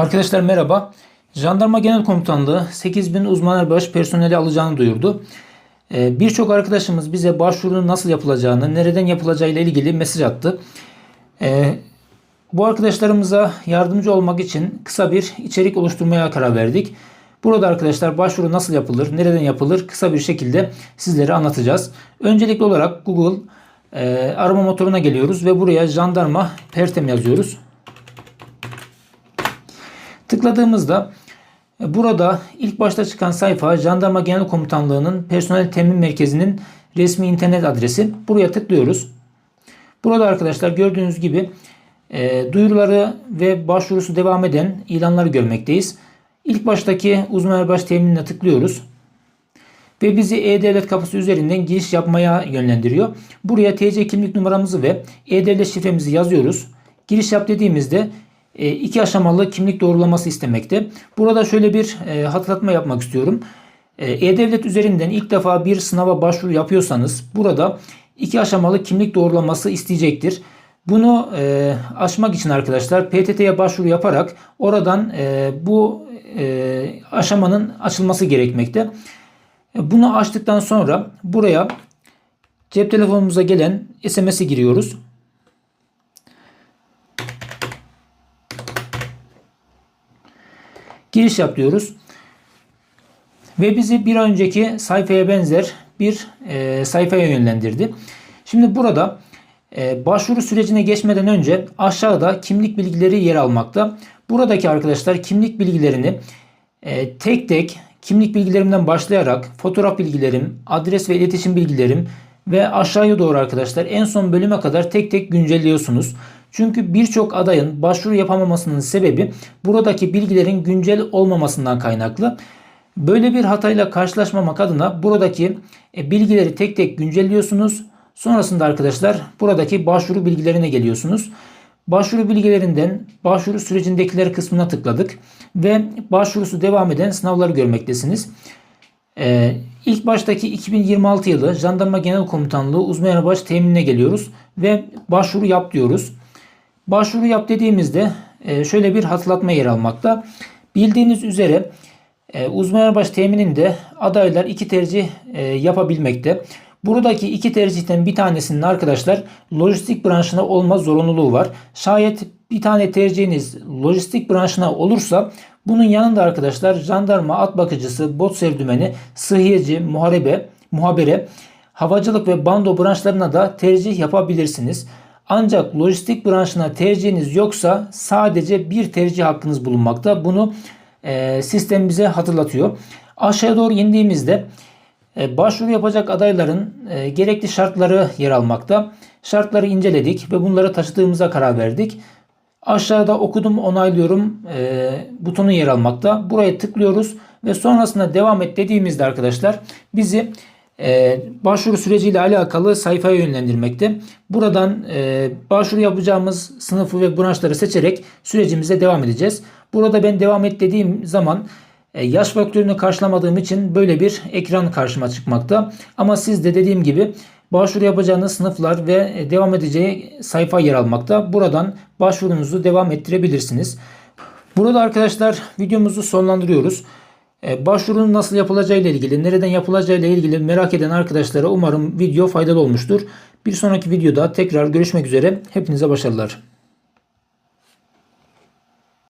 Arkadaşlar merhaba. Jandarma Genel Komutanlığı 8000 uzman erbaş personeli alacağını duyurdu. Ee, Birçok arkadaşımız bize başvurunun nasıl yapılacağını, nereden yapılacağıyla ilgili mesaj attı. Ee, Bu arkadaşlarımıza yardımcı olmak için kısa bir içerik oluşturmaya karar verdik. Burada arkadaşlar başvuru nasıl yapılır, nereden yapılır kısa bir şekilde sizlere anlatacağız. Öncelikli olarak Google e, arama motoruna geliyoruz ve buraya jandarma pertem yazıyoruz. Tıkladığımızda e, burada ilk başta çıkan sayfa Jandarma Genel Komutanlığı'nın personel temin merkezinin resmi internet adresi. Buraya tıklıyoruz. Burada arkadaşlar gördüğünüz gibi e, duyuruları ve başvurusu devam eden ilanları görmekteyiz. İlk baştaki uzman erbaş teminine tıklıyoruz. Ve bizi E-Devlet kapısı üzerinden giriş yapmaya yönlendiriyor. Buraya TC kimlik numaramızı ve E-Devlet şifremizi yazıyoruz. Giriş yap dediğimizde iki aşamalı kimlik doğrulaması istemekte. Burada şöyle bir e, hatırlatma yapmak istiyorum. E, E-Devlet üzerinden ilk defa bir sınava başvuru yapıyorsanız burada iki aşamalı kimlik doğrulaması isteyecektir. Bunu e, aşmak için arkadaşlar PTT'ye başvuru yaparak oradan e, bu e, aşamanın açılması gerekmekte. E, Bunu açtıktan sonra buraya cep telefonumuza gelen SMS'i giriyoruz. Giriş yap diyoruz. Ve bizi bir önceki sayfaya benzer bir e, sayfaya yönlendirdi. Şimdi burada e, başvuru sürecine geçmeden önce aşağıda kimlik bilgileri yer almakta. Buradaki arkadaşlar kimlik bilgilerini e, tek tek kimlik bilgilerimden başlayarak fotoğraf bilgilerim, adres ve iletişim bilgilerim ve aşağıya doğru arkadaşlar en son bölüme kadar tek tek güncelliyorsunuz. Çünkü birçok adayın başvuru yapamamasının sebebi buradaki bilgilerin güncel olmamasından kaynaklı. Böyle bir hatayla karşılaşmamak adına buradaki e, bilgileri tek tek güncelliyorsunuz. Sonrasında arkadaşlar buradaki başvuru bilgilerine geliyorsunuz. Başvuru bilgilerinden başvuru sürecindekiler kısmına tıkladık ve başvurusu devam eden sınavları görmektesiniz. Ee, ilk baştaki 2026 yılı Jandarma Genel Komutanlığı uzman erbaş teminine geliyoruz ve başvuru yap diyoruz. Başvuru yap dediğimizde e, şöyle bir hatırlatma yer almakta. Bildiğiniz üzere e, uzman erbaş temininde adaylar iki tercih e, yapabilmekte. Buradaki iki tercihten bir tanesinin arkadaşlar lojistik branşına olma zorunluluğu var. Şayet bir tane tercihiniz lojistik branşına olursa bunun yanında arkadaşlar jandarma, at bakıcısı, bot sevdümeni, sıhhiyeci, muharebe, muhabere, havacılık ve bando branşlarına da tercih yapabilirsiniz. Ancak lojistik branşına tercihiniz yoksa sadece bir tercih hakkınız bulunmakta. Bunu e, sistem bize hatırlatıyor. Aşağıya doğru indiğimizde e, başvuru yapacak adayların e, gerekli şartları yer almakta. Şartları inceledik ve bunları taşıdığımıza karar verdik. Aşağıda okudum onaylıyorum e, butonu yer almakta. Buraya tıklıyoruz ve sonrasında devam et dediğimizde arkadaşlar bizi e, başvuru süreciyle alakalı sayfaya yönlendirmekte. Buradan e, başvuru yapacağımız sınıfı ve branşları seçerek sürecimize devam edeceğiz. Burada ben devam et dediğim zaman e, yaş faktörünü karşılamadığım için böyle bir ekran karşıma çıkmakta. Ama siz de dediğim gibi başvuru yapacağınız sınıflar ve e, devam edeceği sayfa yer almakta. Buradan başvurunuzu devam ettirebilirsiniz. Burada arkadaşlar videomuzu sonlandırıyoruz. E, Başvurunun nasıl yapılacağı ile ilgili, nereden yapılacağı ile ilgili merak eden arkadaşlara umarım video faydalı olmuştur. Bir sonraki videoda tekrar görüşmek üzere. Hepinize başarılar.